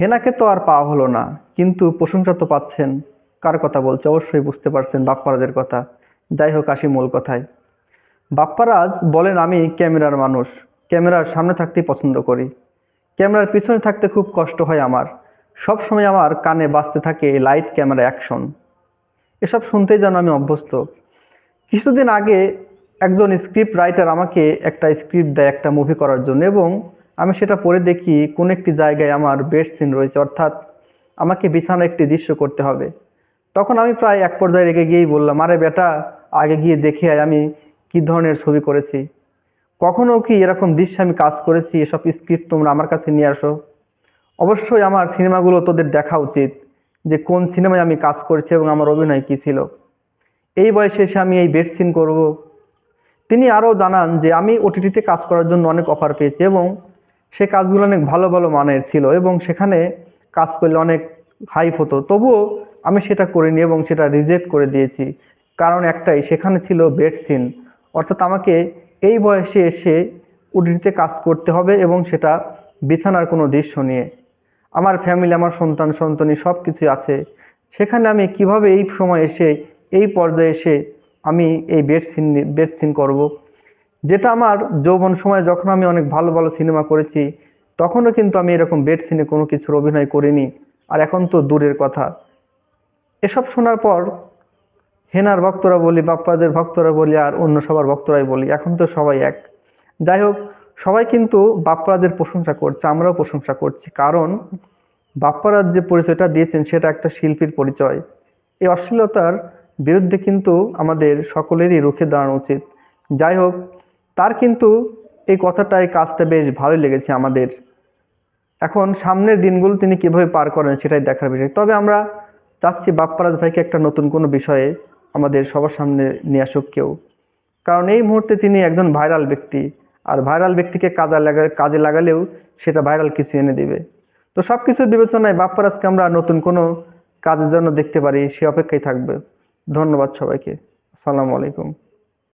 হেনাকে তো আর পাওয়া হলো না, কিন্তু প্রশংসা তো পাচ্ছেন। কার কথা বলছে? অবশ্যই বুঝতে পারছেন বাপ্পারাজের কথা। যাই হোক, আসি মূল কথায়। বাপ্পারাজ বলেন, আমি ক্যামেরার মানুষ। ক্যামেরার সামনে থাকতেই পছন্দ করি। ক্যামেরার পিছনে থাকতে খুব কষ্ট হয় আমার। সব সময় আমার কানে বাজতে থাকে লাইট ক্যামেরা অ্যাকশন। এসব শুনতেই যেন আমি অভ্যস্ত। কিছুদিন আগে একজন স্ক্রিপ্ট রাইটার আমাকে একটা স্ক্রিপ্ট দেয় একটা মুভি করার জন্য এবং আমি সেটা পরে দেখি কোন একটি জায়গায় আমার বেড সিন রয়েছে, অর্থাৎ আমাকে বিছানা একটি দৃশ্য করতে হবে। তখন আমি প্রায় এক পর্যায়ে রেগে গিয়েই বললাম, আরে বেটা, আগে গিয়ে দেখে আমি কী ধরনের ছবি করেছি। কখনও কি এরকম দৃশ্যে আমি কাজ করেছি? এসব স্ক্রিপ্ট তোমরা আমার কাছে নিয়ে আসো। অবশ্যই আমার সিনেমাগুলো তোদের দেখা উচিত, যে কোন সিনেমায় আমি কাজ করেছি এবং আমার অভিনয় কী ছিল। এই বয়সে এসে আমি এই বেড সিন করব। তিনি আরও জানান যে, আমি ওটিটিতে কাজ করার জন্য অনেক অফার পেয়েছি এবং সে কাজগুলো অনেক ভালো ভালো মানের ছিল এবং সেখানে কাজ করলে অনেক হাইপ হতো। তবুও আমি সেটা করিনি এবং সেটা রিজেক্ট করে দিয়েছি। কারণ একটাই, সেখানে ছিল বেড সিন অর্থাৎ আমাকে এই বয়সে এসে উডিতে কাজ করতে হবে এবং সেটা বিছানার কোনো দৃশ্য নিয়ে। আমার ফ্যামিলি আমার সন্তান সন্তানি সব কিছু আছে। সেখানে আমি কীভাবে এই সময় এসে, এই পর্যায়ে এসে আমি এই বেড সিন বেড সিন করব? যেটা আমার যৌবন সময় যখন আমি অনেক ভালো ভালো সিনেমা করেছি, তখনও কিন্তু আমি এরকম বেড সিনে কোনো কিছুর অভিনয় করিনি। আর এখন তো দূরের কথা। এসব শোনার পর হেনার ভক্তরা বলি, বাপ্পাদের ভক্তরা বলি, আর অন্য সবার ভক্তরাই বলি, এখন তো সবাই এক। যাই হোক, সবাই কিন্তু বাপ্পারাজের প্রশংসা করছে, আমরাও প্রশংসা করছি। কারণ বাপ্পারাজ যে পরিচয়টা দিয়েছেন, সেটা একটা শিল্পীর পরিচয়। এই অশ্লীলতার বিরুদ্ধে কিন্তু আমাদের সকলেরই রুখে দাঁড়ানো উচিত। যাই হোক তার কিন্তু এই কথাটা, এই কাজটা বেশ ভালোই লেগেছে আমাদের। এখন সামনের দিনগুলো তিনি কীভাবে পার করেন সেটাই দেখার বিষয়। তবে আমরা চাচ্ছি বাপ্পারাজ ভাইকে একটা নতুন কোনো বিষয়ে আমাদের সবার সামনে নিয়ে আসুক কেউ। কারণ এই মুহূর্তে তিনি একজন ভাইরাল ব্যক্তি, আর ভাইরাল ব্যক্তিকে কাজে লাগা, কাজে লাগালেও সেটা ভাইরাল কিছু এনে দিবে। তো সব কিছুর বিবেচনায় বাপ্পারাজকে আমরা নতুন কোনো কাজের জন্য দেখতে পারি, সে অপেক্ষায় থাকবে। ধন্যবাদ সবাইকে। আসসালামু আলাইকুম।